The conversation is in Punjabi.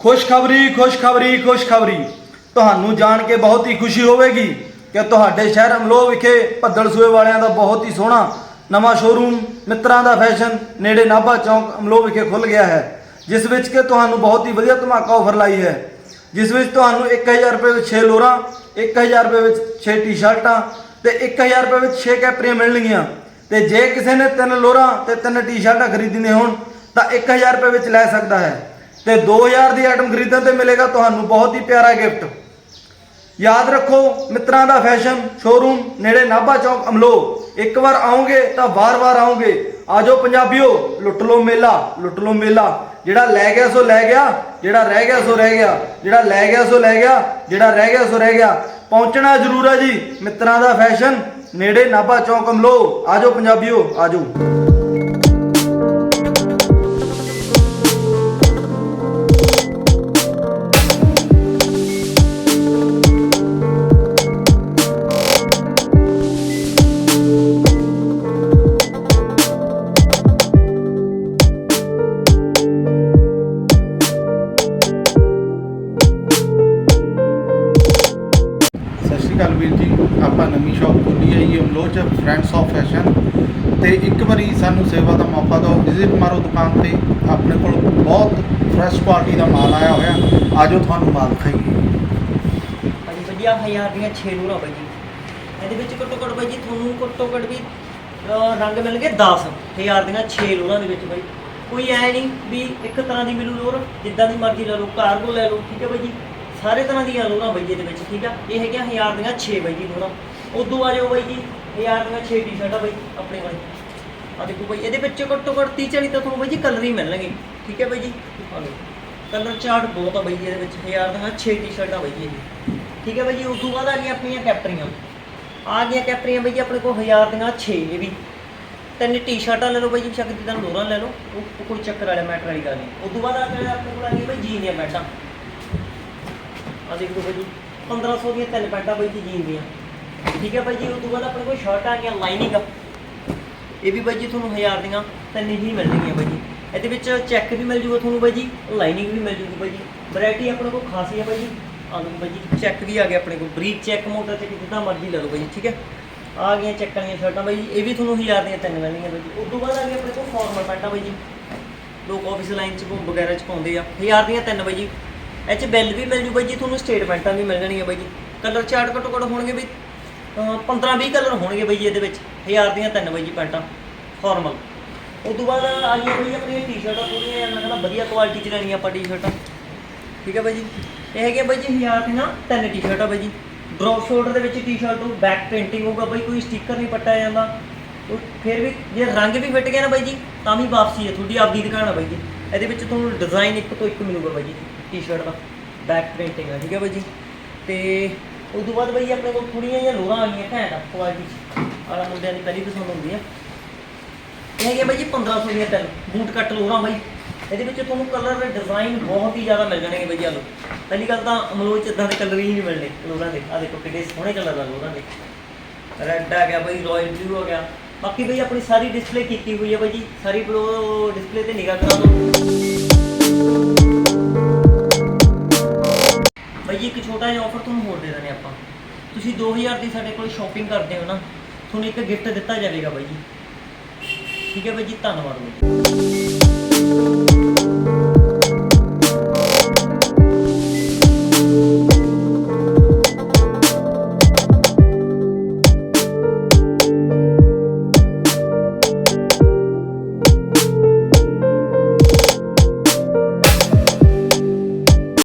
ਖੁਸ਼ਖਬਰੀ ਖੁਸ਼ਖਬਰੀ ਖੁਸ਼ਖਬਰੀ। ਤੁਹਾਨੂੰ ਜਾਣ ਕੇ ਬਹੁਤ ਹੀ ਖੁਸ਼ੀ ਹੋਵੇਗੀ ਕਿ ਤੁਹਾਡੇ ਸ਼ਹਿਰ ਅਮਲੋਹ ਵਿਖੇ ਭੱਦਲ ਸੂਏ ਵਾਲਿਆਂ ਦਾ ਬਹੁਤ ਹੀ ਸੋਹਣਾ ਨਵਾਂ ਸ਼ੋਰੂਮ ਮਿੱਤਰਾਂ ਦਾ ਫੈਸ਼ਨ ਨੇੜੇ ਨਾਭਾ ਚੌਂਕ ਅਮਲੋਹ ਵਿਖੇ ਖੁੱਲ ਗਿਆ ਹੈ, ਜਿਸ ਵਿੱਚ ਕਿ ਤੁਹਾਨੂੰ ਬਹੁਤ ਹੀ ਵਧੀਆ ਧਮਾਕਾ ਆਫਰ ਲਾਈ ਹੈ। ਜਿਸ ਵਿੱਚ ਤੁਹਾਨੂੰ 1000 ਰੁਪਏ ਵਿੱਚ 6 ਲੋਰਾਂ 1000 ਰੁਪਏ ਵਿੱਚ 6 ਟੀ-ਸ਼ਰਟਾਂ ਤੇ 1000 ਰੁਪਏ ਵਿੱਚ 6 ਕੈਪਰੀਆਂ ਮਿਲਣਗੀਆਂ। ਤੇ ਜੇ ਕਿਸੇ ਨੇ ਤਿੰਨ ਲੋਰਾਂ ਤੇ ਤਿੰਨ ਟੀ-ਸ਼ਰਟਾਂ ਖਰੀਦਣੀਆਂ ਹੋਣ, ਤਾਂ 1000 ਰੁਪਏ ਵਿੱਚ ਲੈ ਸਕਦਾ ਹੈ। ਤੇ 2000 ਦੀ ਆਈਟਮ ਖਰੀਦਣ ਤੇ ਮਿਲੇਗਾ ਤੁਹਾਨੂੰ ਬਹੁਤ ਹੀ ਪਿਆਰਾ ਗਿਫਟ ਯਾਦ ਰੱਖੋ, ਮਿੱਤਰਾਂ ਦਾ ਫੈਸ਼ਨ ਸ਼ੋਰੂਮ ਨੇੜੇ ਨਾਭਾ ਚੌਕ, ਅਮਲੋ। ਇੱਕ ਵਾਰ ਆਉਂਗੇ ਤਾਂ ਵਾਰ-ਵਾਰ ਆਓਗੇ ਆਜੋ ਪੰਜਾਬੀਓ, ਲੁੱਟ ਲੋ ਮੇਲਾ, ਲੁੱਟ ਲੋ ਮੇਲਾ। ਜਿਹੜਾ ਲੈ ਗਿਆ ਸੋ ਲੈ ਗਿਆ, ਜਿਹੜਾ ਰਹਿ ਗਿਆ ਸੋ ਰਹਿ ਗਿਆ। ਜਿਹੜਾ ਲੈ ਗਿਆ ਸੋ ਲੈ ਗਿਆ, ਜਿਹੜਾ ਰਹਿ ਗਿਆ ਸੋ ਰਹਿ ਗਿਆ। ਪਹੁੰਚਣਾ ਜ਼ਰੂਰ ਹੈ ਜੀ, ਮਿੱਤਰਾਂ ਦਾ ਫੈਸ਼ਨ ਨੇੜੇ ਨਾਭਾ ਚੌਕ, ਅਮਲੋ। ਆਜੋ ਪੰਜਾਬੀਓ, ਆਜੋ। ਵੀਰ ਜੀ ਆਪਾਂ ਨਵੀਂ ਸ਼ਾਪ ਖੋਲੀ ਹੈ ਜੀ ਅਮਲੋਚ ਫਰੈਂਡਸ ਆਫ ਫੈਸ਼ਨ ਤੇ ਇੱਕ ਵਾਰੀ ਸਾਨੂੰ ਸੇਵਾ ਦਾ ਮੌਕਾ ਦਿਓ। ਵਿਜ਼ਿਟ ਮਾਰੋ ਦੁਕਾਨ ਤੇ ਆਪਣੇ ਕੋਲ ਬਹੁਤ ਫਰੈਸ਼ ਕੁਆਲਿਟੀ ਦਾ ਮਾਲ ਆਇਆ ਹੋਇਆ। ਆਜੋ ਤੁਹਾਨੂੰ ਮਾਲ ਦਿਖਾਈਏ। ਭਾਜੀ ਵਧੀਆ ਹਜ਼ਾਰ ਦੀਆਂ 6 ਨੂਰਾਂ ਬਾਈ ਜੀ। ਇਹਦੇ ਵਿੱਚ ਘੱਟੋ ਘੱਟ ਬਾਈ ਜੀ ਤੁਹਾਨੂੰ ਘੱਟੋ ਘੱਟ ਵੀ ਅਹ, ਰੰਗ ਮਿਲਣਗੇ 10 ਹਜ਼ਾਰ ਦੀਆਂ 6 ਨੂਰਾਂ ਦੇ ਵਿੱਚ ਬਾਈ। ਕੋਈ ਐ ਨਹੀਂ ਵੀ ਇੱਕ ਤਰ੍ਹਾਂ ਦੀ ਮਿਲੂ ਲੋਰ ਜਿੱਦਾਂ ਦੀ ਮਰਜ਼ੀ ਲੈ ਲਓ ਕਾਰਗੋ ਲੈ ਲਓ ਠੀਕ ਹੈ ਬਾਈ ਜੀ? ਸਾਰੇ ਤਰ੍ਹਾਂ ਦੀਆਂ ਲੋਰਾਂ ਬਾਈ ਜੀ ਇਹਦੇ ਵਿੱਚ, ਠੀਕ ਆ? ਇਹ ਹੈਗੀਆਂ ਹਜ਼ਾਰ ਦੀਆਂ 6 ਬਾਈ ਜੀ ਨੂਰਾਂ ਉਦੋਂ ਆ ਜਾਓ ਬਾਈ ਜੀ, ਹਜ਼ਾਰ ਦੀਆਂ 6 ਟੀ-ਸ਼ਰਟਾਂ ਬਾਈ, ਆਪਣੇ ਕੋਲ। ਆ ਦੇਖੋ ਬਾਈ, ਇਹਦੇ ਵਿੱਚ ਘੱਟੋ ਘੱਟ 30 40 ਤਾਂ ਤੁਹਾਨੂੰ ਬਾਈ ਜੀ ਕਲਰ ਹੀ ਮਿਲਣਗੇ। ਠੀਕ ਹੈ ਬਾਈ ਜੀ? ਆ ਲਓ। ਕਲਰ ਚਾਰਟ ਬਹੁਤ ਆ ਬਾਈ ਜੀ ਇਹਦੇ ਵਿੱਚ, ਹਜ਼ਾਰ ਦੀਆਂ 6 ਟੀ-ਸ਼ਰਟਾਂ ਬਾਈ ਜੀ ਠੀਕ ਹੈ ਬਾਈ ਜੀ? ਉਸ ਤੋਂ ਬਾਅਦ ਆ ਗਈਆਂ ਆਪਣੀਆਂ ਕੈਪਰੀਆਂ ਆ ਗਈਆਂ ਕੈਪਰੀਆਂ ਬਾਈ ਜੀ ਆਪਣੇ ਕੋਲ ਹਜ਼ਾਰ ਦੀਆਂ 6 ਇਹ ਵੀ। ਤਿੰਨ ਟੀ-ਸ਼ਰਟਾਂ ਲੈ ਲਓ ਬਾਈ ਜੀ ਸ਼ੱਕ ਜਿੱਦਾਂ ਲੋਰਾਂ ਲੈ ਲਓ। ਉਹ ਕੋਈ ਚੱਕਰ ਵਾਲਾ ਮੈਟਰ ਵਾਲੀ ਗੱਲ ਨਹੀਂ। ਉਸ ਤੋਂ ਬਾਅਦ ਆ ਕੇ ਆਪਣੇ ਕੋਲ ਆ ਗਈਆਂ ਬਾਈ ਜੀਨ ਦੀਆਂ ਪੈਂਟਾਂ ਆ ਦੇਖੋ ਬਾਈ ਜੀ 1500 ਦੀਆਂ ਤਿੰਨ ਪੈਂਟਾਂ ਬਾਈ ਜੀ ਜੀਨ ਦੀਆਂ ਠੀਕ ਹੈ ਬਾਈ ਜੀ, ਉਸ ਤੋਂ ਬਾਅਦ ਆਪਣੇ ਕੋਲ ਸ਼ਰਟ ਆ ਗਈਆਂ ਲਾਈਨਿੰਗ ਇਹ ਵੀ ਬਾਈ ਜੀ ਤੁਹਾਨੂੰ ਹਜ਼ਾਰ ਦੀਆਂ ਤਿੰਨ ਹੀ ਮਿਲਣਗੀਆਂ ਬਾਈ ਜੀ। ਇਹਦੇ ਵਿੱਚ ਚੈੱਕ ਵੀ ਮਿਲ ਜੂਗਾ ਤੁਹਾਨੂੰ ਬਾਈ ਜੀ ਲਾਈਨਿੰਗ ਵੀ ਮਿਲ ਜੂਗੀ ਬਾਈ ਜੀ। ਵੈਰਾਈਟੀ ਆਪਣੇ ਕੋਲ ਖਾਸੀ ਹੈ ਬਾਈ ਜੀ। ਆ ਲਓ ਬਾਈ ਜੀ ਚੈੱਕ ਵੀ ਆ ਗਿਆ ਆਪਣੇ ਕੋਲ। ਬਰੀਕ ਚੈੱਕ ਮੋਟਰ ਚੈੱਕ ਜਿੱਦਾਂ ਮਰਜ਼ੀ ਲੈ ਲਓ ਬਾਈ ਜੀ, ਠੀਕ ਹੈ? ਆ ਗਈਆਂ ਚੈੱਕ ਵਾਲੀਆਂ ਸ਼ਰਟਾਂ ਬਾਈ ਜੀ, ਇਹ ਵੀ ਤੁਹਾਨੂੰ ਹਜ਼ਾਰ ਦੀਆਂ ਤਿੰਨ ਮਿਲਣਗੀਆਂ ਬਾਈ ਜੀ। ਉਸ ਤੋਂ ਬਾਅਦ ਆ ਗਈਆਂ ਆਪਣੇ ਕੋਲ ਫਾਰਮਲ ਪੈਂਟਾਂ ਬਾਈ ਜੀ। ਲੋਕ ਆਫਿਸ ਲਾਈਨ ਚ ਵਗੈਰਾ ਚ ਪਾਉਂਦੇ ਆ। ਹਜ਼ਾਰ ਦੀਆਂ ਤਿੰਨ ਬਾਈ ਜੀ। ਇਹ ਚ ਬਿੱਲ ਵੀ ਮਿਲ ਜੂ ਬਾਈ ਜੀ, ਤੁਹਾਨੂੰ ਸਟੇਟਮੈਂਟਾਂ ਵੀ ਮਿਲ ਜਾਣਗੀਆਂ ਬਾਈ ਜੀ। ਕਲਰ ਚਾਰਟ ਘੱਟੋ ਘੱਟ ਹੋਣਗੇ ਬਈ 15 20 ਕਲਰ ਹੋਣਗੇ ਬਾਈ ਜੀ ਇਹਦੇ ਵਿੱਚ। ਹਜ਼ਾਰ ਦੀਆਂ ਤਿੰਨ ਬਾਈ ਜੀ ਪੈਂਟਾਂ ਫਾਰਮਲ ਉਸ ਤੋਂ ਬਾਅਦ ਆ ਗਈਆਂ ਬਾਈ ਆਪਣੀਆਂ ਟੀ-ਸ਼ਰਟਾਂ ਪੂਰੀਆਂ ਯਾਰ ਮੈਂ ਕਹਿੰਦਾ ਵਧੀਆ ਕੁਆਲਿਟੀ ਚ ਲੈਣੀਆਂ ਆਪਾਂ ਟੀ-ਸ਼ਰਟਾਂ ਠੀਕ ਹੈ ਬਾਈ ਜੀ? ਇਹ ਹੈਗੇ ਬਾਈ ਜੀ ਹਜ਼ਾਰ ਦੀਆਂ ਤਿੰਨ ਟੀ-ਸ਼ਰਟਾਂ ਬਾਈ ਜੀ। ਡ੍ਰੌਪ ਸ਼ੋਲਡਰ ਦੇ ਵਿੱਚ ਟੀ-ਸ਼ਰਟ ਨੂੰ ਬੈਕ ਪ੍ਰਿੰਟਿੰਗ ਹੋਊਗਾ ਬਾਈ, ਕੋਈ ਸਟicker ਨਹੀਂ ਪੱਟਿਆ ਜਾਂਦਾ। ਫਿਰ ਵੀ ਜੇ ਰੰਗ ਵੀ ਫਿੱਟ ਗਿਆ ਨਾ ਬਾਈ ਜੀ, ਤਾਂ ਵੀ ਵਾਪਸੀ ਹੈ ਤੁਹਾਡੀ ਆਪਦੀ ਦੁਕਾਨ ਹੈ ਬਾਈ ਜੀ। ਇਹਦੇ ਵਿੱਚ ਤੁਹਾਨੂੰ ਡਿਜ਼ਾਈਨ ਇੱਕ ਤੋਂ ਇੱਕ ਮਿਲੂਗਾ ਬਾਈ ਜੀ ਟੀ-ਸ਼ਰਟ ਦਾ ਬੈਕ ਪ੍ਰਿੰਟਿੰਗ ਆ, ਠੀਕ ਹੈ ਬਾਈ ਜੀ? ਤੇ ਉਸ ਤੋਂ ਬਾਅਦ ਬਾਈ ਆਪਣੇ ਕੋਲ ਥੋੜੀਆਂ ਜਿਹੀਆਂ ਲੋਰਾਂ ਆ ਗਈਆਂ ਘੈਂਟ ਕੁਆਲਿਟੀ ਚ। ਆਲਾ ਮੁੰਡਿਆਂ ਦੀ ਪਹਿਲੀ ਪਸੰਦ ਹੁੰਦੀ ਆ। ਇਹ ਹੈਗੇ ਬਾਈ ਜੀ 1500 ਦੀਆਂ ਤਿੰਨ, ਬੂਟ ਕੱਟ ਲੋਰਾਂ ਬਾਈ। ਇਹਦੇ ਵਿੱਚ ਤੁਹਾਨੂੰ ਕਲਰ ਡਿਜ਼ਾਈਨ ਬਹੁਤ ਹੀ ਜ਼ਿਆਦਾ ਮਿਲ ਜਾਣਗੇ ਬਾਈ ਆਲੋ ਪਹਿਲੀ ਗੱਲ ਤਾਂ ਅਮਲੋਚ ਚ ਇਦਾਂ ਦੇ ਕਲਰ ਹੀ ਨਹੀਂ ਮਿਲਣੇ ਲੋਰਾਂ ਦੇ। ਆ ਦੇਖੋ ਕਿੰਨੇ ਸੋਹਣੇ ਕਲਰ ਆ ਲੋਰਾਂ ਦੇ। ਰੈੱਡ ਆ ਗਿਆ ਬਾਈ ਰਾਇਲ ਬਲੂ ਆ ਗਿਆ। ਬਾਕੀ ਬਾਈ ਆਪਣੀ ਸਾਰੀ ਡਿਸਪਲੇ ਕੀਤੀ ਹੋਈ ਹੈ ਬਾਈ ਜੀ। ਸਾਰੀ ਬਲੋ ਡਿਸਪਲੇ ਤੇ ਨਿਗਾਹ ਕਰਾ ਦਿਓ। ਬਾਈ ਜੀ, ਇੱਕ ਛੋਟਾ ਜਿਹਾ ਆਫਰ ਤੁਹਾਨੂੰ ਹੋਰ ਦੇ ਦਿੰਦੇ ਆਪਾਂ। ਤੁਸੀਂ 2000 ਦੀ ਸਾਡੇ ਕੋਲ ਸ਼ਾਪਿੰਗ ਕਰਦੇ ਹੋ ਨਾ, ਤੁਹਾਨੂੰ ਇੱਕ ਗਿਫਟ ਦਿੱਤਾ ਜਾਵੇਗਾ ਬਾਈ ਜੀ। ਠੀਕ ਹੈ ਬਾਈ ਜੀ, ਧੰਨਵਾਦ ਬਾਈ।